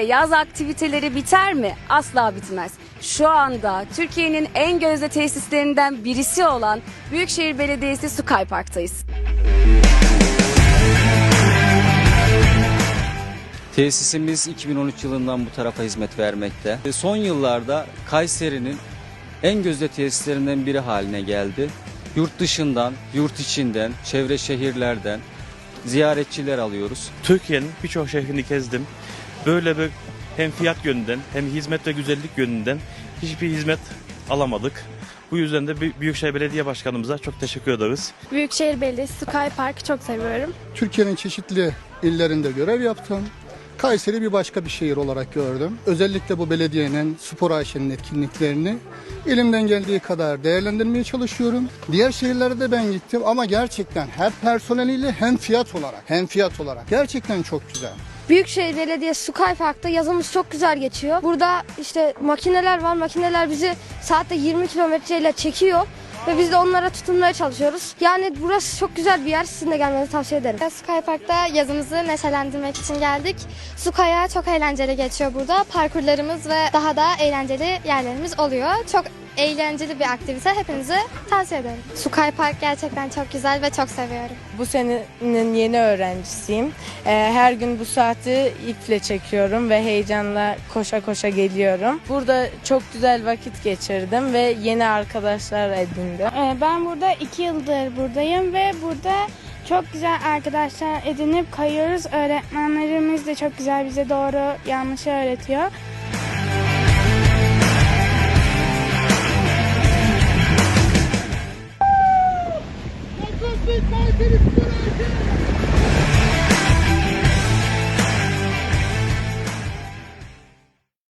yaz aktiviteleri biter mi? Asla bitmez. Şu anda Türkiye'nin en gözde tesislerinden birisi olan Büyükşehir Belediyesi Sukay Park'tayız. Tesisimiz 2013 yılından bu tarafa hizmet vermekte. E, Son yıllarda Kayseri'nin en gözde tesislerinden biri haline geldi. Yurt dışından, yurt içinden, çevre şehirlerden ziyaretçiler alıyoruz. Türkiye'nin birçok şehrini gezdim. Böyle bir hem fiyat yönünden hem hizmet ve güzellik yönünden hiçbir hizmet alamadık. Bu yüzden de Büy- Büyükşehir Belediye Başkanımıza çok teşekkür ederiz. Büyükşehir Belediyesi Sky Park'ı çok seviyorum. Türkiye'nin çeşitli illerinde görev yaptım. Kayseri bir başka bir şehir olarak gördüm. Özellikle bu belediyenin spor Ayşe'nin etkinliklerini elimden geldiği kadar değerlendirmeye çalışıyorum. Diğer şehirlere de ben gittim ama gerçekten hem personeliyle hem fiyat olarak hem fiyat olarak gerçekten çok güzel. Büyükşehir Belediyesi Sky Park'ta yazımız çok güzel geçiyor. Burada işte makineler var. Makineler bizi saatte 20 kilometreyle çekiyor. Ve biz de onlara tutunmaya çalışıyoruz. Yani burası çok güzel bir yer. Sizin de gelmenizi tavsiye ederim. Sky Park'ta yazımızı neşelendirmek için geldik. Sukaya çok eğlenceli geçiyor burada. Parkurlarımız ve daha da eğlenceli yerlerimiz oluyor. Çok eğlenceli bir aktivite. Hepinize tavsiye ederim. Sky Park gerçekten çok güzel ve çok seviyorum. Bu senenin yeni öğrencisiyim. Ee, Her gün bu saati iple çekiyorum ve heyecanla koşa koşa geliyorum. Burada çok güzel vakit geçirdim ve yeni arkadaşlar edindim. Ee, Ben burada iki yıldır buradayım ve burada çok güzel arkadaşlar edinip kayıyoruz. Öğretmenlerimiz de çok güzel bize doğru yanlışı öğretiyor. Yaşasın Kayseri